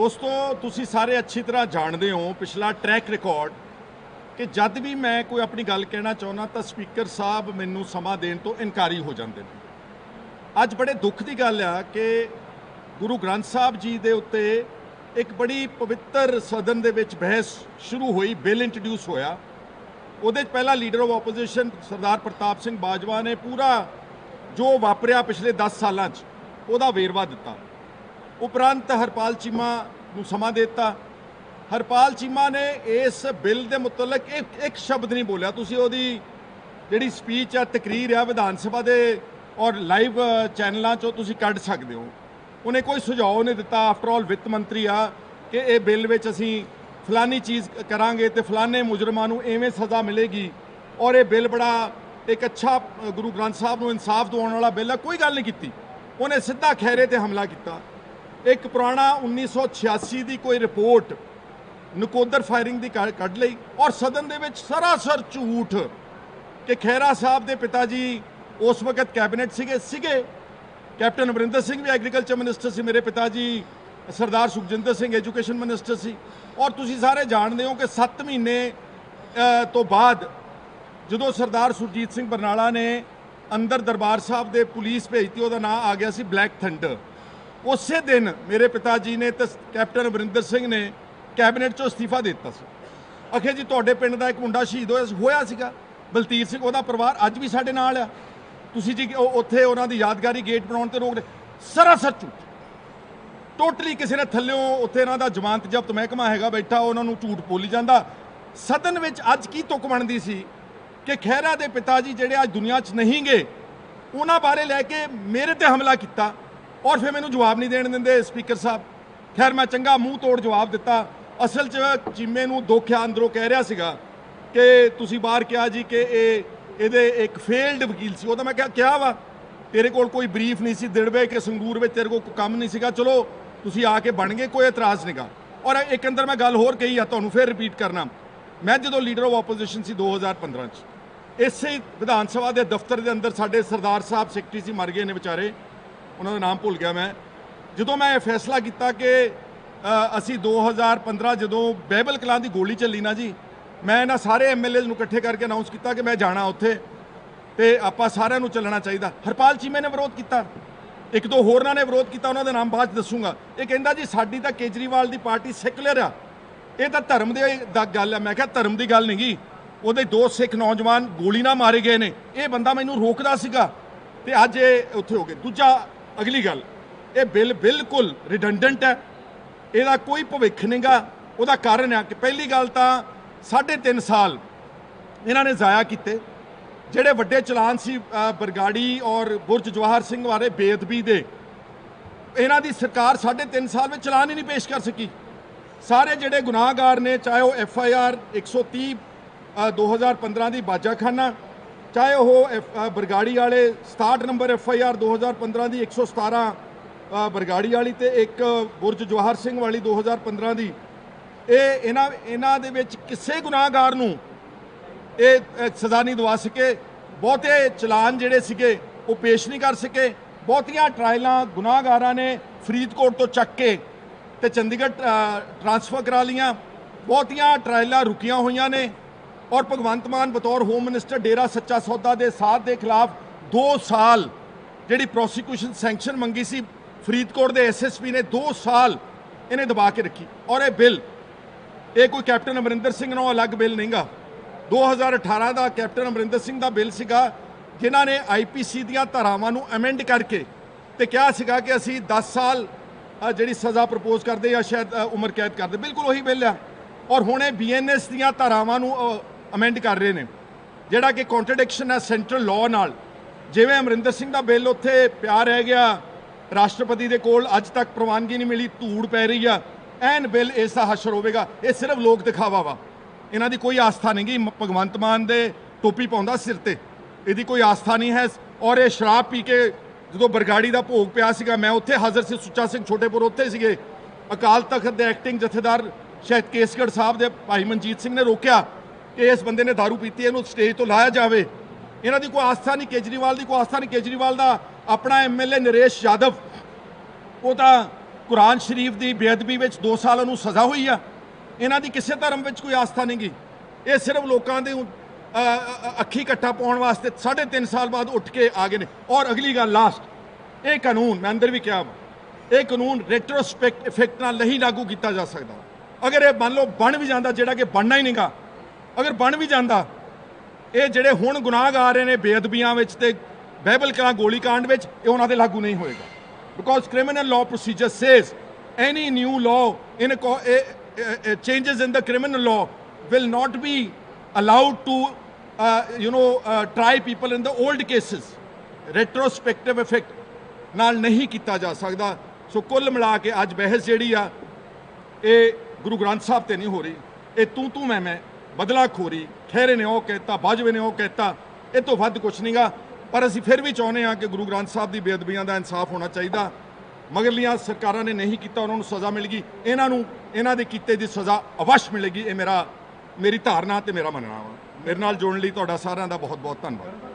ਦੋਸਤੋ, ਤੁਸੀਂ ਸਾਰੇ ਅੱਛੀ ਤਰ੍ਹਾਂ ਜਾਣਦੇ ਹੋ ਪਿਛਲਾ ਟਰੈਕ ਰਿਕਾਰਡ ਕਿ ਜਦ ਵੀ ਮੈਂ ਕੋਈ ਆਪਣੀ ਗੱਲ ਕਹਿਣਾ ਚਾਹੁੰਦਾ ਤਾਂ ਸਪੀਕਰ ਸਾਹਿਬ ਮੈਨੂੰ ਸਮਾਂ ਦੇਣ ਤੋਂ ਇਨਕਾਰੀ ਹੋ ਜਾਂਦੇ ਨੇ। ਅੱਜ ਬੜੇ ਦੁੱਖ ਦੀ ਗੱਲ ਆ ਕਿ ਗੁਰੂ ਗ੍ਰੰਥ ਸਾਹਿਬ ਜੀ ਦੇ ਉੱਤੇ ਇੱਕ ਬੜੀ ਪਵਿੱਤਰ ਸਦਨ ਦੇ ਵਿੱਚ ਬਹਿਸ ਸ਼ੁਰੂ ਹੋਈ, ਬਿੱਲ ਇੰਟਰੋਡਿਊਸ ਹੋਇਆ। ਉਹਦੇ 'ਚ ਪਹਿਲਾ leader of opposition Sardar Pratap Singh Bajwa ਨੇ ਪੂਰਾ ਜੋ ਵਾਪਰਿਆ ਪਿਛਲੇ 10 ਸਾਲਾਂ 'ਚ, ਉਹਦਾ ਵੇਰਵਾ ਦਿੱਤਾ। ਉਪਰੰਤ ਹਰਪਾਲ ਚੀਮਾ ਨੂੰ ਸਮਾਂ ਦੇ ਦਿੱਤਾ। ਹਰਪਾਲ ਚੀਮਾ ਨੇ ਇਸ ਬਿੱਲ ਦੇ ਮੁਤਲਕ ਇੱਕ ਇੱਕ ਸ਼ਬਦ ਨਹੀਂ ਬੋਲਿਆ। ਤੁਸੀਂ ਉਹਦੀ ਜਿਹੜੀ ਸਪੀਚ ਆ, ਤਕਰੀਰ ਆ ਵਿਧਾਨ ਸਭਾ ਦੇ ਔਰ ਲਾਈਵ ਚੈਨਲਾਂ 'ਚੋਂ ਤੁਸੀਂ ਕੱਢ ਸਕਦੇ ਹੋ। ਉਹਨੇ ਕੋਈ ਸੁਝਾਅ ਨਹੀਂ ਦਿੱਤਾ। ਆਫਟਰ ਆਲ ਵਿੱਤ ਮੰਤਰੀ ਆ ਕਿ ਇਹ ਬਿੱਲ ਵਿੱਚ ਅਸੀਂ ਫਲਾਨੀ ਚੀਜ਼ ਕਰਾਂਗੇ ਤੇ ਫਲਾਨੇ ਮੁਜਰਮਾਂ ਨੂੰ ਐਵੇਂ ਸਜ਼ਾ ਮਿਲੇਗੀ। ਔਰ ਇਹ ਬਿੱਲ ਬੜਾ ਇੱਕ ਅੱਛਾ ਗੁਰੂ ਗ੍ਰੰਥ ਸਾਹਿਬ ਨੂੰ ਇਨਸਾਫ ਦਿਵਾਉਣ ਵਾਲਾ ਬਿੱਲ ਹੈ ਕੋਈ ਗੱਲ ਨਹੀਂ ਕੀਤੀ। ਉਹਨੇ ਸਿੱਧਾ ਖੈਰੇ ਤੇ ਹਮਲਾ ਕੀਤਾ। ਇੱਕ ਪੁਰਾਣਾ 1986 ਦੀ ਕੋਈ ਰਿਪੋਰਟ ਨਕੋਦਰ ਫਾਇਰਿੰਗ ਦੀ ਕੱਢ ਕੱਢ ਲਈ ਔਰ ਸਦਨ ਦੇ ਵਿੱਚ ਸਰਾਸਰ ਝੂਠ ਕਿ ਖੈਰਾ ਸਾਹਿਬ ਦੇ ਪਿਤਾ ਜੀ ਉਸ ਵਕਤ ਕੈਬਨਿਟ ਸੀਗੇ ਸੀਗੇ। ਕੈਪਟਨ ਅਮਰਿੰਦਰ ਸਿੰਘ ਵੀ ਐਗਰੀਕਲਚਰ ਮਿਨਿਸਟਰ ਸੀ, ਮੇਰੇ ਪਿਤਾ ਜੀ ਸਰਦਾਰ ਸੁਖਜਿੰਦਰ ਸਿੰਘ ਐਜੂਕੇਸ਼ਨ ਮਿਨਿਸਟਰ ਸੀ। ਔਰ ਤੁਸੀਂ ਸਾਰੇ ਜਾਣਦੇ ਹੋ ਕਿ 7 ਮਹੀਨੇ ਤੋਂ ਬਾਅਦ ਜਦੋਂ ਸਰਦਾਰ ਸੁਰਜੀਤ ਸਿੰਘ ਬਰਨਾਲਾ ਨੇ ਅੰਦਰ ਦਰਬਾਰ ਸਾਹਿਬ ਦੇ ਪੁਲਿਸ ਭੇਜਤੀ, ਉਹਦਾ ਨਾਮ ਆ ਗਿਆ ਸੀ ਬਲੈਕ ਥੰਡਰ। ਉਸੇ ਦਿਨ ਮੇਰੇ ਪਿਤਾ ਜੀ ਨੇ ਤੇ ਕੈਪਟਨ ਅਮਰਿੰਦਰ ਸਿੰਘ ਨੇ ਕੈਬਨਿਟ ਚੋਂ ਅਸਤੀਫਾ ਦੇ ਦਿੱਤਾ ਸੀ। ਅਖੇ ਜੀ, ਤੁਹਾਡੇ ਪਿੰਡ ਦਾ ਇੱਕ ਮੁੰਡਾ ਸ਼ਹੀਦ ਹੋਇਆ ਹੋਇਆ ਸੀਗਾ। ਬਲਤੀਰ ਸਿੰਘ, ਉਹਦਾ ਪਰਿਵਾਰ ਅੱਜ ਵੀ ਸਾਡੇ ਨਾਲ ਆ। ਤੁਸੀਂ ਜੀ ਉੱਥੇ ਉਹਨਾਂ ਦੀ ਯਾਦਗਾਰੀ ਗੇਟ ਬਣਾਉਣ ਤੇ ਰੋਕ ਦੇ। ਸਰਾਸਰ ਝੂਠ। ਟੋਟਲੀ ਕਿਸੇ ਨੇ ਥੱਲਿਓਂ ਉੱਥੇ ਇਹਨਾਂ ਦਾ ਜ਼ਮਾਨਤ ਜ਼ਬਤ ਮਹਿਕਮਾ ਹੈਗਾ ਬੈਠਾ, ਉਹਨਾਂ ਨੂੰ ਝੂਠ ਬੋਲੀ ਜਾਂਦਾ। ਸਦਨ ਵਿੱਚ ਅੱਜ ਕੀ ਤੁਕ ਬਣਦੀ ਸੀ ਕਿ ਖਹਿਰਾ ਦੇ ਪਿਤਾ ਜੀ ਜਿਹੜੇ ਅੱਜ ਦੁਨੀਆ 'ਚ ਨਹੀਂ ਗਏ ਉਹਨਾਂ ਬਾਰੇ ਲੈ ਕੇ ਮੇਰੇ ਤੇ ਹਮਲਾ ਕੀਤਾ। ਔਰ ਫਿਰ ਮੈਨੂੰ ਜਵਾਬ ਨਹੀਂ ਦੇਣ ਦਿੰਦੇ ਸਪੀਕਰ ਸਾਹਿਬ। ਖੈਰ, ਮੈਂ ਚੰਗਾ ਮੂੰਹ ਤੋੜ ਜਵਾਬ ਦਿੱਤਾ। ਅਸਲ 'ਚ ਚੀਮੇ ਨੂੰ ਦੋਖਿਆ ਅੰਦਰੋਂ ਕਹਿ ਰਿਹਾ ਸੀਗਾ ਕਿ ਤੁਸੀਂ ਬਾਹਰ ਕਿਹਾ ਜੀ ਕਿ ਇਹ, ਇਹਦੇ ਇੱਕ ਫੇਲਡ ਵਕੀਲ ਸੀ। ਉਹ ਤਾਂ ਮੈਂ ਕਿਹਾ ਕਿਹਾ ਵਾ? ਤੇਰੇ ਕੋਲ ਕੋਈ ਬਰੀਫ ਨਹੀਂ ਸੀ ਦਿੜਵੇ ਕਿ ਸੰਗੂਰ ਵਿੱਚ ਤੇਰੇ ਕੋਲ ਕੰਮ ਨਹੀਂ ਸੀਗਾ। ਚਲੋ, ਤੁਸੀਂ ਆ ਕੇ ਬਣ ਗਏ, ਕੋਈ ਇਤਰਾਜ਼ ਨਹੀਂਗਾ ਔਰ ਇੱਕ ਅੰਦਰ ਮੈਂ ਗੱਲ ਹੋਰ ਕਹੀ ਆ, ਤੁਹਾਨੂੰ ਫਿਰ ਰਿਪੀਟ ਕਰਨਾ। ਮੈਂ ਜਦੋਂ ਲੀਡਰ ਆਫ ਆਪੋਜੀਸ਼ਨ ਸੀ 2015 ਚ, ਇਸੇ ਵਿਧਾਨ ਸਭਾ ਦੇ ਦਫ਼ਤਰ ਦੇ ਅੰਦਰ ਸਾਡੇ ਸਰਦਾਰ ਸਾਹਿਬ ਸੈਕਟਰੀ ਸੀ, ਮਰ ਗਏ ਨੇ ਵਿਚਾਰੇ। ਉਹਨਾਂ ਦਾ ਨਾਮ ਭੁੱਲ ਗਿਆ ਮੈਂ। ਜਦੋਂ ਮੈਂ ਇਹ ਫੈਸਲਾ ਕੀਤਾ ਕਿ ਅ, ਅਸੀਂ 2015 ਜਦੋਂ ਬਹਿਬਲ ਕਲਾਂ ਦੀ ਗੋਲੀ ਚੱਲੀ ਨਾ ਜੀ ਮੈਂ ਇਹਨਾਂ ਸਾਰੇ ਐਮਐਲਏਜ਼ ਨੂੰ ਇਕੱਠੇ ਕਰਕੇ ਅਨਾਉਂਸ ਕੀਤਾ ਕਿ ਮੈਂ ਜਾਣਾ ਉੱਥੇ ਤੇ ਆਪਾਂ ਸਾਰਿਆਂ ਨੂੰ ਚੱਲਣਾ ਚਾਹੀਦਾ। ਹਰਪਾਲ ਚੀਮੇ ਨੇ ਵਿਰੋਧ ਕੀਤਾ। ਇੱਕ ਦੋ ਹੋਰਨਾਂ ਨੇ ਵਿਰੋਧ ਕੀਤਾ ਉਹਨਾਂ ਦਾ ਨਾਮ ਬਾਅਦ 'ਚ ਦੱਸੂਗਾ। ਇਹ ਕਹਿੰਦਾ ਜੀ ਸਾਡੀ ਤਾਂ ਕੇਜਰੀਵਾਲ ਦੀ ਪਾਰਟੀ ਸੈਕੂਲਰ ਆ। ਇਹ ਤਾਂ ਧਰਮ ਦੇ ਦਾ ਗੱਲ ਆ। ਮੈਂ ਕਿਹਾ ਧਰਮ ਦੀ ਗੱਲ ਨਹੀਂਗੀ। ਉਹਦੇ ਦੋ ਸਿੱਖ ਨੌਜਵਾਨ ਗੋਲੀ ਨਾਲ ਮਾਰੇ ਗਏ ਨੇ। ਇਹ ਬੰਦਾ ਮੈਨੂੰ ਰੋਕਦਾ ਸੀਗਾ ਤੇ ਅੱਜ ਇਹ ਉੱਥੇ ਹੋ ਗਏ। ਦੂਜਾ ਅਗਲੀ ਗੱਲ ਇਹ ਬਿੱਲ ਬਿਲਕੁਲ ਰਿਡੰਡੈਂਟ ਹੈ। ਇਹਦਾ ਕੋਈ ਭਵਿੱਖ ਨਹੀਂਗਾ। ਉਹਦਾ ਕਾਰਨ ਹੈ ਕਿ ਪਹਿਲੀ ਗੱਲ ਤਾਂ 3.5 ਸਾਲ ਇਹਨਾਂ ਨੇ ਜ਼ਾਇਆ ਕੀਤੇ। ਜਿਹੜੇ ਵੱਡੇ ਚਲਾਨ ਸੀ ਬਰਗਾੜੀ ਔਰ ਬੁਰਜ ਜਵਾਹਰ ਸਿੰਘ ਬਾਰੇ ਬੇਅਦਬੀ ਦੇ ਇਹਨਾਂ ਦੀ ਸਰਕਾਰ 3.5 ਸਾਲ ਵਿੱਚ ਚਲਾਨ ਹੀ ਨਹੀਂ ਪੇਸ਼ ਕਰ ਸਕੀ। ਸਾਰੇ ਜਿਹੜੇ ਗੁਨਾਹਗਾਰ ਨੇ ਚਾਹੇ ਉਹ ਐਫ ਆਈ ਆਰ 130 ਅ, 2015 ਦੀ ਬਾਜਾਖਾਨਾ ਚਾਹੇ ਉਹ F- ਬਰਗਾੜੀ ਵਾਲੇ 67 ਨੰਬਰ ਐਫ ਆਈ ਆਰ 2015 ਦੀ 117 ਅ, ਬਰਗਾੜੀ ਵਾਲੀ ਤੇ ਇੱਕ ਬੁਰਜ ਜਵਾਹਰ ਸਿੰਘ ਵਾਲੀ 2015 ਦੀ ਇਹ ਇਹਨਾਂ ਇਹਨਾਂ ਦੇ ਵਿੱਚ ਕਿਸੇ ਗੁਨਾਹਗਾਰ ਨੂੰ ਇਹ ਸਜ਼ਾ ਨਹੀਂ ਦਵਾ ਸਕੇ। ਬਹੁਤੇ ਚਲਾਨ ਜਿਹੜੇ ਸੀਗੇ ਉਹ ਪੇਸ਼ ਨਹੀਂ ਕਰ ਸਕੇ। ਬਹੁਤੀਆਂ ਟਰਾਇਲਾਂ ਗੁਨਾਹਗਾਰਾਂ ਨੇ ਫਰੀਦਕੋਟ ਤੋਂ ਚੱਕ ਕੇ ਤੇ ਚੰਡੀਗੜ੍ਹ ਅ, ਟਰਾਂਸਫਰ ਕਰਾ ਲੀਆਂ ਬਹੁਤੀਆਂ ਟਰਾਇਲਾਂ ਰੁਕੀਆਂ ਹੋਈਆਂ ਨੇ। ਔਰ ਭਗਵੰਤ ਮਾਨ ਬਤੌਰ ਹੋਮ ਮਿਨਿਸਟਰ ਡੇਰਾ ਸੱਚਾ ਸੌਦਾ ਦੇ ਸਾਥ ਦੇ ਖਿਲਾਫ 2 ਸਾਲ ਜਿਹੜੀ ਪ੍ਰੋਸੀਕਿਊਸ਼ਨ ਸੈਂਕਸ਼ਨ ਮੰਗੀ ਸੀ, ਫਰੀਦਕੋਟ ਦੇ ਐਸਐਸਪੀ ਨੇ 2 ਸਾਲ ਇਹਨੇ ਦਬਾ ਕੇ ਰੱਖੀ। ਔਰ ਇਹ ਬਿੱਲ, ਇਹ ਕੋਈ ਕੈਪਟਨ ਅਮਰਿੰਦਰ ਸਿੰਘ ਨਾਲੋਂ ਅਲੱਗ ਬਿੱਲ ਨਹੀਂਗਾ। 2018 ਦਾ ਕੈਪਟਨ ਅਮਰਿੰਦਰ ਸਿੰਘ ਦਾ ਬਿੱਲ ਸੀਗਾ, ਜਿਨ੍ਹਾਂ ਨੇ ਆਈਪੀਸੀ ਦੀਆਂ ਧਾਰਾਵਾਂ ਨੂੰ ਅਮੈਂਡ ਕਰਕੇ ਤੇ ਕਿਹਾ ਸੀਗਾ ਕਿ ਅਸੀਂ 10 ਸਾਲ ਜਿਹੜੀ ਸਜ਼ਾ ਪ੍ਰਪੋਜ਼ ਕਰਦੇ ਜਾਂ ਸ਼ਾਇਦ ਉਮਰ ਕੈਦ ਕਰਦੇ। ਬਿਲਕੁਲ ਉਹੀ ਬਿੱਲ ਆ। ਔਰ ਹੁਣ ਇਹ ਬੀਐਨਐਸ ਦੀਆਂ ਧਾਰਾਵਾਂ ਨੂੰ ਅਮੈਂਡ ਕਰ ਰਹੇ ਨੇ। ਜਿਹੜਾ ਕਿ ਕੰਟਰਡਿਕਸ਼ਨ ਹੈ ਸੈਂਟਰਲ ਲਾਅ ਨਾਲ। ਜਿਵੇਂ ਅਮਰਿੰਦਰ ਸਿੰਘ ਦਾ ਬਿੱਲ ਉੱਥੇ ਪਿਆ ਰਹਿ ਗਿਆ, ਰਾਸ਼ਟਰਪਤੀ ਦੇ ਕੋਲ ਅੱਜ ਤੱਕ ਪ੍ਰਵਾਨਗੀ ਨਹੀਂ ਮਿਲੀ, ਧੂੜ ਪੈ ਰਹੀ ਆ। ਐਨ ਬਿੱਲ ਇਸ ਦਾ ਹਸ਼ਰ ਹੋਵੇਗਾ, ਇਹ ਸਿਰਫ ਲੋਕ ਦਿਖਾਵਾ ਵਾ। ਇਹਨਾਂ ਦੀ ਕੋਈ ਆਸਥਾ ਨਹੀਂ ਗੀ ਭਗਵੰਤ ਮਾਨ ਦੇ ਟੋਪੀ ਪਾਉਂਦਾ ਸਿਰ ਤੇ। ਇਹਦੀ ਕੋਈ ਆਸਥਾ ਨਹੀਂ ਹੈ, ਔਰ ਇਹ ਸ਼ਰਾਬ ਪੀ ਕੇ ਜਦੋਂ ਬਰਗਾੜੀ ਦਾ ਭੋਗ ਪਿਆ ਸੀਗਾ, ਮੈਂ ਉੱਥੇ ਹਾਜ਼ਰ ਸੀ, ਸੁੱਚਾ ਸਿੰਘ ਛੋਟੇਪੁਰ ਉੱਥੇ ਸੀਗੇ। ਅਕਾਲ ਤਖਤ ਦੇ ਐਕਟਿੰਗ ਜਥੇਦਾਰ ਸ਼ਾਇਦ ਕੇਸਗੜ੍ਹ ਸਾਹਿਬ ਦੇ ਭਾਈ ਮਨਜੀਤ ਸਿੰਘ ਨੇ ਰੋਕਿਆ। ਕਿ ਇਸ ਬੰਦੇ ਨੇ दारू ਪੀਤੀ ਇਹਨੂੰ ਸਟੇਜ ਤੋਂ ਲਾਇਆ ਜਾਵੇ। ਇਹਨਾਂ ਦੀ ਕੋਈ ਆਸਥਾ ਨਹੀਂ ਕੇਜਰੀਵਾਲ ਦੀ ਕੋਈ ਆਸਥਾ ਨਹੀਂ। ਕੇਜਰੀਵਾਲ ਦਾ ਆਪਣਾ ਐਮਐਲਏ ਨਰੇਸ਼ ਯਾਦਵ ਉਹ ਤਾਂ ਕੁਰਾਨ ਸ਼ਰੀਫ ਦੀ ਬੇਅਦਬੀ ਵਿੱਚ 2 ਸਾਲਾਂ ਨੂੰ ਸਜ਼ਾ ਹੋਈ ਆ। ਇਹਨਾਂ ਦੀ ਕਿਸੇ ਧਰਮ ਵਿੱਚ ਕੋਈ ਆਸਥਾ ਨਹੀਂ ਗੀ ਇਹ ਸਿਰਫ ਲੋਕਾਂ ਦੇ ਅੱਖੀ ਇਕੱਠਾ ਪਾਉਣ ਵਾਸਤੇ 3.5 ਸਾਲ ਬਾਅਦ ਉੱਠ ਕੇ ਆ ਗਏ ਨੇ। ਔਰ ਅਗਲੀ ਗੱਲ ਲਾਸਟ ਇਹ ਕਾਨੂੰਨ ਮੈਂ ਅੰਦਰ ਵੀ ਕਿਹਾ ਵਾ, ਇਹ ਕਾਨੂੰਨ ਰੈਟਰੋਸਪੈਕਟ ਇਫੈਕਟ ਨਾਲ ਨਹੀਂ ਲਾਗੂ ਕੀਤਾ ਜਾ ਸਕਦਾ। ਅਗਰ ਇਹ ਮੰਨ ਲਓ ਬਣ ਵੀ ਜਾਂਦਾ ਜਿਹੜਾ ਕਿ ਬਣਨਾ ਹੀ ਨਹੀਂਗਾ ਅਗਰ ਬਣ ਵੀ ਜਾਂਦਾ ਇਹ ਜਿਹੜੇ ਹੁਣ ਗੁਨਾਹਗਾਰ ਰਹੇ ਨੇ ਬੇਅਦਬੀਆਂ ਵਿੱਚ ਤੇ ਬਾਈਬਲ ਕਲਾਂ ਗੋਲੀकांड ਵਿੱਚ ਇਹ ਉਹਨਾਂ ਤੇ ਲਾਗੂ ਨਹੀਂ ਹੋਏਗਾ। Because criminal law procedure says any new law in changes in the criminal law will not be allowed to uh, you know uh, try people in the old cases. Retrospective effect ਨਾਲ ਨਹੀਂ ਕੀਤਾ ਜਾ ਸਕਦਾ। ਸੋ ਕੁੱਲ ਮਿਲਾ ਕੇ ਅੱਜ ਬਹਿਸ ਜਿਹੜੀ ਆ ਇਹ ਗੁਰੂ ਗ੍ਰੰਥ ਸਾਹਿਬ ਤੇ ਨਹੀਂ ਹੋ ਰਹੀ। ਇਹ ਤੂੰ ਤੂੰ ਮੈਂ ਮੈਂ ਬਦਲਾਖੋਰੀ ਖਹਿਰੇ ਨੇ ਉਹ ਕਹਿਤਾ, ਬਾਜਵੇ ਨੇ ਉਹ ਕਹਿਤਾ, ਇਹ ਤੋਂ ਵੱਧ ਕੁਝ ਨਹੀਂਗਾ ਪਰ ਅਸੀਂ ਫਿਰ ਵੀ ਚਾਹੁੰਦੇ ਹਾਂ ਕਿ ਗੁਰੂ ਗ੍ਰੰਥ ਸਾਹਿਬ ਦੀ ਬੇਅਦਬੀਆਂ ਦਾ ਇਨਸਾਫ ਹੋਣਾ ਚਾਹੀਦਾ। ਮਗਰਲੀਆਂ ਸਰਕਾਰਾਂ ਨੇ ਨਹੀਂ ਕੀਤਾ, ਉਹਨਾਂ ਨੂੰ ਸਜ਼ਾ ਮਿਲੇਗੀ ਇਹਨਾਂ ਨੂੰ, ਇਹਨਾਂ ਦੇ ਕੀਤੇ ਦੀ ਸਜ਼ਾ ਅਵਸ਼ ਮਿਲੇਗੀ। ਇਹ ਮੇਰਾ, ਮੇਰੀ ਧਾਰਨਾ ਤੇ ਮੇਰਾ ਮੰਨਣਾ ਵਾ। ਮੇਰੇ ਨਾਲ ਜੁੜਨ ਲਈ ਤੁਹਾਡਾ ਸਾਰਿਆਂ ਦਾ ਬਹੁਤ ਬਹੁਤ ਧੰਨਵਾਦ।